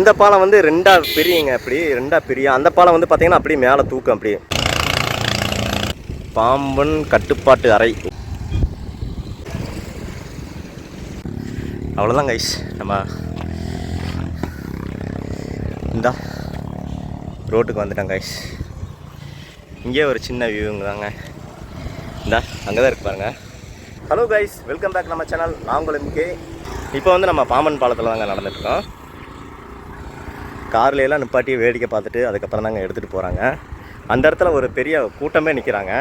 இந்த பாலம் வந்து ரெண்டா பிரியுங்க அப்படி ரெண்டா பிரியும் அந்த பாலம் வந்து பார்த்தீங்கன்னா அப்படியே மேலே தூக்கம் அப்படியே. பாம்பன் கட்டுப்பாட்டு அறை. அவ்வளோதான் கைஸ் நம்ம இந்தா ரோட்டுக்கு வந்துட்டோம் கைஸ் இங்கே ஒரு சின்ன வியூங்க தாங்க. இந்தா அங்கே தான் இருக்கு பாருங்க. ஹலோ கைஸ் வெல்கம் பேக் நம்ம சேனல் நான் உங்கள் எம்கே இப்போ வந்து நம்ம பாம்பன் பாலத்தில் தாங்க நடந்துட்டுருக்கோம் கார்ல எல்லாம் நிப்பாட்டி வேடிக்கை பார்த்துட்டு அதுக்கப்புறம் தாங்க எடுத்துகிட்டு போகிறாங்க அந்த இடத்துல ஒரு பெரிய கூட்டமே நிற்கிறாங்க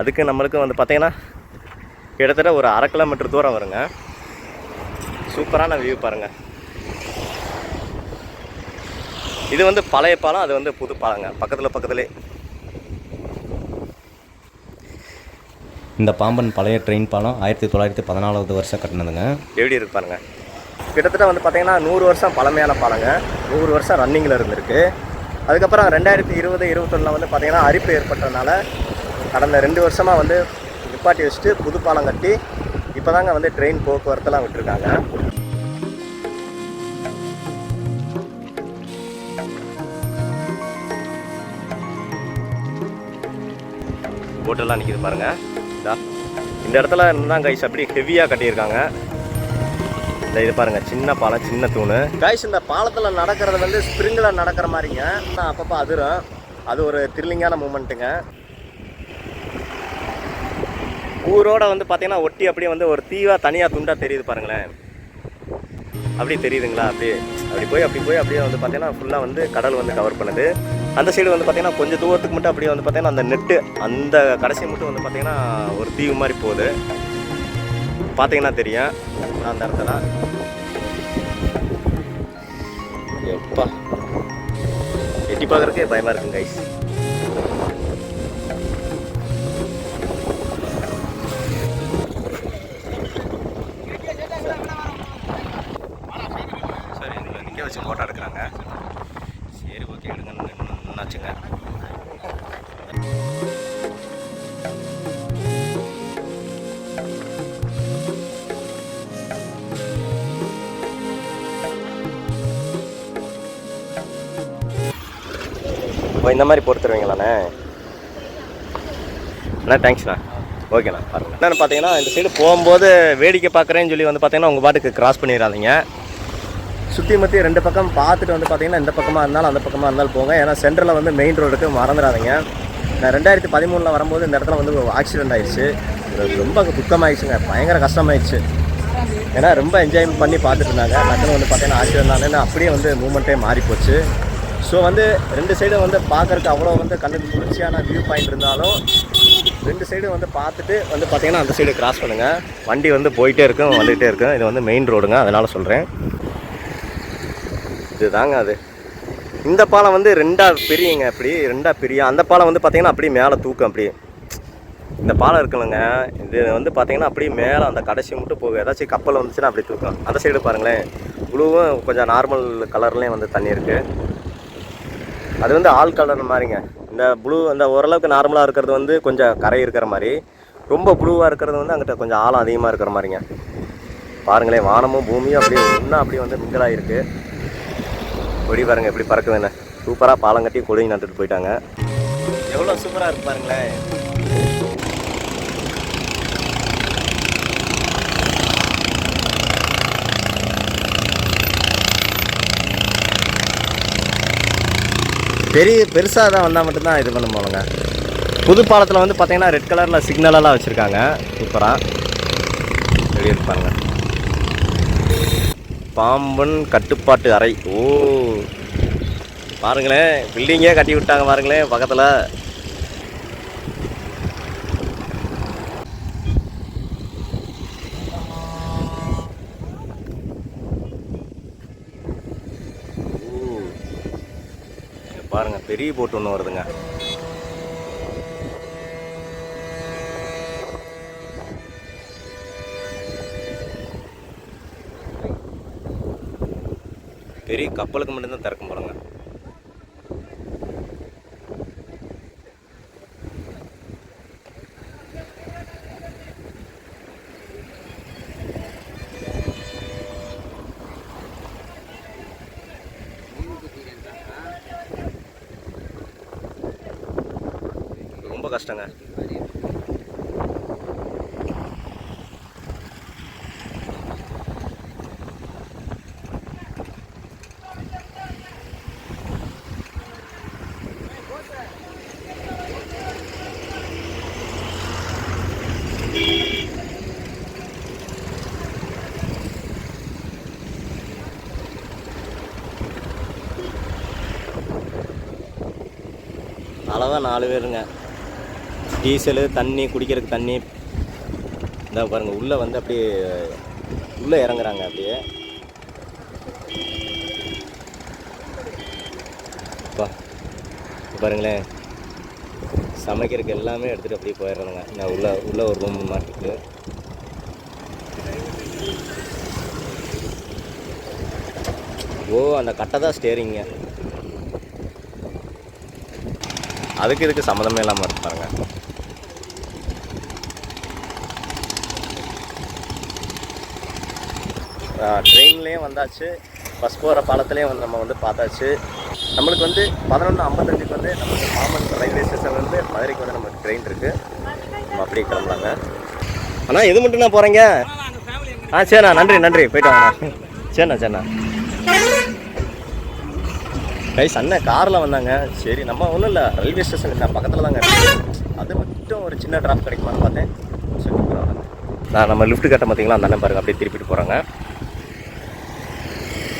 அதுக்கு நம்மளுக்கு வந்து பார்த்தீங்கன்னா கிட்டத்தட்ட ஒரு அரை கிலோமீட்டர் தூரம் வருங்க. சூப்பரான வியூ பாருங்கள் இது வந்து பழைய பாலம் அது வந்து புது பாலங்க. பக்கத்தில் பக்கத்துலேயே. இந்த பாம்பன் பழைய ட்ரெயின் பாலம் ஆயிரத்தி தொள்ளாயிரத்தி பதினாலாவது வருஷம் கட்டினதுங்க. எப்படி இருக்கு பாருங்க. கிட்டத்தட்ட வந்து பார்த்தீங்கன்னா நூறு வருஷம் பழமையான பாலங்க. நூறு வருஷம் ரன்னிங்கில் இருந்திருக்கு. அதுக்கப்புறம் ரெண்டாயிரத்தி இருபது இருபத்தொன்னில் வந்து பார்த்திங்கன்னா அரிப்பு ஏற்பட்டதுனால கடந்த ரெண்டு வருஷமாக வந்து நிப்பாட்டி வச்சுட்டு புது பாலம் கட்டி இப்போ தாங்க வந்து ட்ரெயின் போக்குவரத்துலாம் விட்டுருக்காங்க. போட்டெல்லாம் நிற்கிது பாருங்கள் இந்த இடத்துல இருந்தால் கைஸ் அப்படி ஹெவியாக கட்டியிருக்காங்க. இந்த இது பாருங்க சின்ன பாலம் சின்ன தூண். கைஸ் இந்த பாலத்தில் நடக்கிறது வந்து ஸ்ப்ரிங்கில் நடக்கிற மாதிரிங்க. ஆனால் அப்பப்போ அதிரும். அது ஒரு த்ரில்லிங்கான மூமெண்ட்டுங்க ஊரோட வந்து பார்த்தீங்கன்னா ஒட்டி அப்படியே வந்து ஒரு தீவாக தனியாக துண்டாக தெரியுது பாருங்களேன். அப்படி தெரியுதுங்களா? அப்படியே அப்படி போய் அப்படி போய் அப்படியே வந்து பார்த்தீங்கன்னா ஃபுல்லாக வந்து கடல் வந்து கவர் பண்ணுது. அந்த சைடு வந்து பார்த்தீங்கன்னா கொஞ்சம் தூரத்துக்கு மட்டும் அப்படியே வந்து பார்த்தீங்கன்னா அந்த நெட்டு அந்த கடைசி மட்டும் வந்து பார்த்தீங்கன்னா ஒரு தீவு மாதிரி போகுது. பார்த்தீங்கன்னா தெரியும். அந்த இடத்துல எப்பா. எட்டி பார்க்குறதுக்கே பயமாக இருக்குங்க கைஸ் இப்போ இந்த மாதிரி போட்டு தருவீங்களாண்ணே அண்ணா? தேங்க்ஸ்ண்ணா ஓகேண்ணா பாருங்க. என்னென்னு பார்த்தீங்கன்னா இந்த சைடு போகும்போது வேடிக்கை பார்க்குறேன்னு சொல்லி வந்து பார்த்தீங்கன்னா உங்கள் பாட்டுக்கு கிராஸ் பண்ணிடாதீங்க சுற்றி முற்றி ரெண்டு பக்கம் பார்த்துட்டு வந்து பார்த்தீங்கன்னா இந்த பக்கமாக இருந்தாலும் அந்த பக்கமாக இருந்தாலும் போங்க. ஏன்னா சென்டரில் வந்து மெயின் ரோடுக்கு மறந்துடாதீங்க. நான் ரெண்டாயிரத்தி பதிமூணில் வரும்போது இந்த இடத்துல வந்து ஆக்சிடென்ட் ஆயிடுச்சு. ரொம்ப துக்கமாயிடுச்சுங்க பயங்கர கஷ்டமாயிடுச்சு. ஏன்னா ரொம்ப என்ஜாய் பண்ணி பார்த்துட்டு இருந்தாங்க. டக்குனு வந்து பார்த்தீங்கன்னா ஆக்சிடென்ட் ஆனேன்னு அப்படியே வந்து மூமெண்ட்டே மாறி போச்சு ஸோ வந்து ரெண்டு சைடும் வந்து பார்க்குறக்கு அவ்வளோ வந்து கண்ணுக்கு குளிர்ச்சியான வியூ பாயிண்ட் இருந்தாலும் ரெண்டு சைடும் வந்து பார்த்துட்டு வந்து பார்த்தீங்கன்னா அந்த சைடு கிராஸ் பண்ணுங்கள் வண்டி வந்து போயிட்டே இருக்கும் வந்துகிட்டே இருக்கும். இது வந்து மெயின் ரோடுங்க அதனால் சொல்கிறேன் இதுதாங்க அது. இந்த பாலம் வந்து ரெண்டாக பிரியுங்க அப்படி ரெண்டாக பிரியும் அந்த பாலம் வந்து பார்த்தீங்கன்னா அப்படியே மேலே தூக்கம் அப்படி. இந்த பாலம் இருக்குல்லங்க இது வந்து பார்த்தீங்கன்னா அப்படியே மேலே அந்த கடைசி மட்டும் போகும். ஏதாச்சும் கப்பல் வந்துச்சுன்னா அப்படி தூக்கும். அந்த சைடு பாருங்களேன். ப்ளூவும் கொஞ்சம் நார்மல் கலர்லேயும் வந்து தண்ணி இருக்குது அது வந்து ஆல் கலர் மாதிரிங்க. இந்த ப்ளூ அந்த ஓரளவுக்கு நார்மலாக இருக்கிறது வந்து கொஞ்சம் கரை இருக்கிற மாதிரி. ரொம்ப ப்ளூவாக இருக்கிறது வந்து அங்கிட்ட கொஞ்சம் ஆழம் அதிகமாக இருக்கிற மாதிரிங்க. பாருங்களேன் வானமும் பூமியும் அப்படியே இன்னும் அப்படியே வந்து மிங்கலாக இருக்குது கொடி பாருங்க எப்படி பறக்குதுன்னு. சூப்பராக பாலம் கட்டி கொடி நட்டுட்டு போயிட்டாங்க. எவ்வளோ சூப்பராக இருக்கு பாருங்களேன். பெரிய பெருசாக தான் வந்தால் மட்டும்தான் இது பண்ண போலங்க புது பாலத்தில் வந்து பார்த்தீங்கன்னா ரெட் கலரில் சிக்னலெல்லாம் வச்சுருக்காங்க. சூப்பராக வெளியே இருப்பாங்க பாம்பன் கட்டுப்பாட்டு அறை. ஓ. பாருங்களேன் பில்டிங்கே கட்டி விட்டாங்க பாருங்களேன் பக்கத்தில். பாருங்கள் பாருங்க பெரிய போட்டு ஒன்று வருதுங்க. பெரிய கப்பலுக்கு மட்டும்தான் திறக்க போகிறோங்க கஷ்டங்க. அளவாக நாலு பேருங்க. டீசலு தண்ணி குடிக்கிறதுக்கு தண்ணி. இந்த பாருங்கள் உள்ளே வந்து அப்படியே உள்ளே இறங்குறாங்க அப்படியே. அப்பா பாருங்களேன். சமைக்கிறதுக்கு எல்லாமே எடுத்துகிட்டு அப்படியே போயிடுறாங்க நான் உள்ளே உள்ளே ஒரு ரூம் மாட்டிருக்கு. ஓ அந்த கட்டை தான் ஸ்டேரிங்க அதுக்கு இதுக்கு சம்மந்தமே இல்லாமல் இருப்பாருங்க ட்ரெயின்லேயும் வந்தாச்சு. பஸ் போகிற பாலத்துலேயும் வந்து நம்ம வந்து பார்த்தாச்சு. நம்மளுக்கு வந்து பதினொன்று ஐம்பத்தஞ்சுக்கு வந்து நம்மளுக்கு மாமன் ரயில்வே ஸ்டேஷன்லேருந்து மதுரைக்கு வந்து நமக்கு ட்ரெயின் இருக்குது நம்ம அப்படியே கிளம்பலாங்க. அண்ணா எது மட்டும்ண்ணா போகிறீங்க ஆ சரிண்ணா நன்றி நன்றி. போயிட்டு வாங்கண்ணா சரிண்ணா சரிண்ணா. கைஸ் அண்ணன் காரில் வந்தாங்க. சரி நம்ம ஒன்றும் இல்லை. ரயில்வே ஸ்டேஷன் இல்லை பக்கத்தில் தாங்க அது மட்டும் ஒரு சின்ன ட்ராப் கிடைக்குமான்னு பார்த்தேன். நான் நம்ம லிஃப்ட் கட்ட பார்த்தீங்களா அந்த அண்ணன் பாருங்க அப்படியே திருப்பிட்டு போகிறாங்க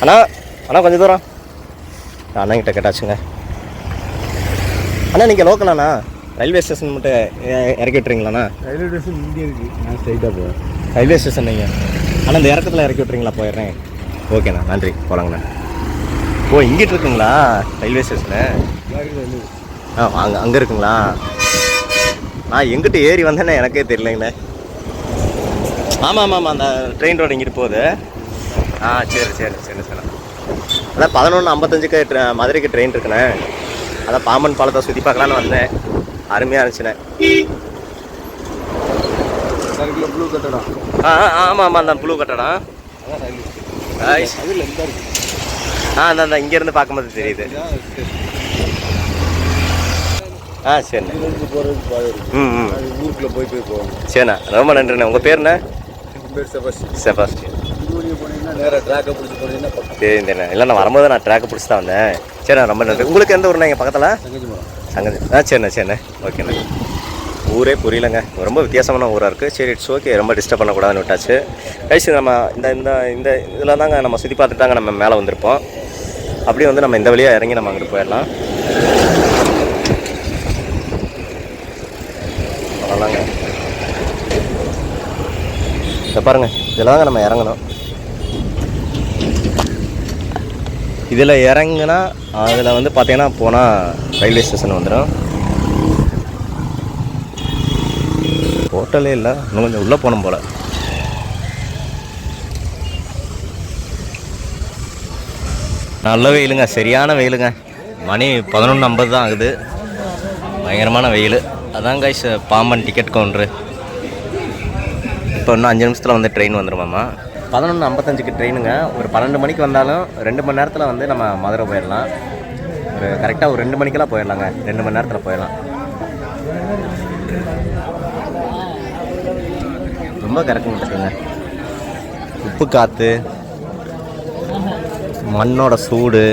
அண்ணா அண்ணா கொஞ்சம் தூரம். அண்ணன்கிட்ட கேட்டாச்சுங்க. அண்ணா நீங்கள் லோக்கலாண்ணா ரயில்வே ஸ்டேஷன் மட்டும் இறக்கி விட்டுறீங்களாண்ணா ரயில்வே ஸ்டேஷன் இங்கே இருக்கு. நான் ஸ்ட்ரைட்டாக போவேன் ரயில்வே ஸ்டேஷன் நீங்கள் அண்ணா இந்த இறக்கத்தில் இறக்கி விட்றீங்களா போயிடுறேன். ஓகேண்ணா நன்றி. போகலாங்கண்ணா ஓ இங்கிட்டு இருக்குங்களா? ரயில்வே ஸ்டேஷனு ஆ அங்கே அங்கே இருக்குங்களா? நான் எங்கிட்ட ஏறி வந்தேன்னு எனக்கே தெரியலைங்கண்ணே. ஆமாம் ஆமாம் ஆமாம் அந்த ட்ரெயின் ரோடு இங்கிட்டு போகுது. ஆ சரி சரி சரி சரி. அதான் பதினொன்று ஐம்பத்தஞ்சுக்கு ட்ர- மதுரைக்கு ட்ரெயின் இருக்குண்ணே. அதான் பாம்பன் பாலத்தை சுற்றி பார்க்கலான்னு வந்தேன். அருமையாக இருந்துச்சுண்ணே. ப்ளூ கட்டடம் ஆ? ஆ, ஆமாம் ஆமாம் அந்த ப்ளூ கட்டடம் ஆ. அந்த அந்த இங்கேருந்து பார்க்கும்போது தெரியுது. ஆ சரிண்ணே. ம் ம். அது ஊருக்குள்ளே போய் போய் போவாங்க சரிண்ணா. ரொம்ப நன்றிண்ணே. உங்கள் பேர் என்ன? என் போனீங்கன்னா நேராக ட்ராக்கை பிடிச்சி போனீங்கன்னா இல்லை நான் வரும்போது நான் ட்ராக்கை பிடிச்சி தான் வந்தேன். சரிண்ணா ரொம்ப நன்றி. உங்களுக்கு எந்த ஊர்ண்ணா இங்கே பக்கத்தில்? சங்கஞ்சி சங்கதி. ஆ சரிண்ணே சரிண்ணே ஓகேண்ணே ஊரே புரியலங்க. ரொம்ப வித்தியாசமான ஊராக இருக்குது சரி இட்ஸ் ஓகே ரொம்ப டிஸ்டர்ப் பண்ணக்கூடாதுன்னு விட்டாச்சு. கழிச்சு நம்ம இந்த இந்த இந்த இதில் தாங்க நம்ம சுற்றி பார்த்துட்டு தாங்க நம்ம மேலே வந்திருப்போம். அப்படியே வந்து நம்ம இந்த வழியாக இறங்கி நம்ம அங்கிட்டு போயிடலாம். வரலாங்க இதை பாருங்க. இதில் தாங்க நம்ம இறங்கணும். இதில் இறங்குனா அதில் வந்து பார்த்தீங்கன்னா போனால் ரயில்வே ஸ்டேஷன் வந்துடும். ஹோட்டலே இல்லை இன்னும் கொஞ்சம் உள்ளே போகணும் போல். நல்ல வெயிலுங்க சரியான வெயிலுங்க. மணி பதினொன்று ஐம்பது தான் ஆகுது. பயங்கரமான வெயில். அதான் கைஸ் பாம்பன் டிக்கெட் கவுண்ட்ரு இப்போ இன்னும் அஞ்சு நிமிஷத்தில் வந்து ட்ரெயின் வந்துருமாம்மா பதினொன்று ஐம்பத்தஞ்சுக்கு ட்ரெயினுங்க ஒரு பன்னெண்டு மணிக்கு வந்தாலும் ரெண்டு மணி நேரத்தில் வந்து நம்ம மதுரை போயிடலாம் ஒரு கரெக்டாக ஒரு ரெண்டு மணிக்கெல்லாம் போயிடலாங்க ரெண்டு மணி நேரத்தில் போயிடலாம் ரொம்ப கரெக்டாக இருக்குங்க உப்பு காற்று மண்ணோட சூடு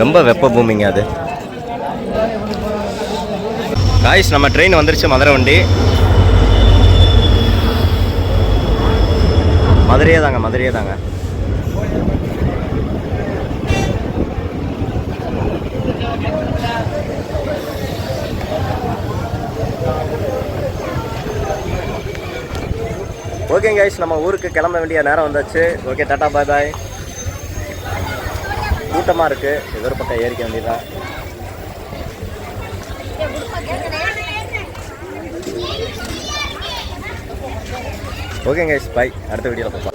ரொம்ப வெப்ப பூமிங்க அது. காய்ஸ் நம்ம ட்ரெயின் வந்துருச்சு மதுரை வண்டி. மதுரையே தாங்க மதுரையே தாங்க ஓகேங்க கைஸ் நம்ம ஊருக்கு கிளம்ப வேண்டிய நேரம் வந்தாச்சு. ஓகே டாட்டா பாய் பாய் கூட்டமாக இருக்குது எதிர்பக்கம் ஏறிக்க வேண்டியதான் ஓகேங்க கைஸ் பாய் அடுத்த வீடியோவில் பார்ப்போம்.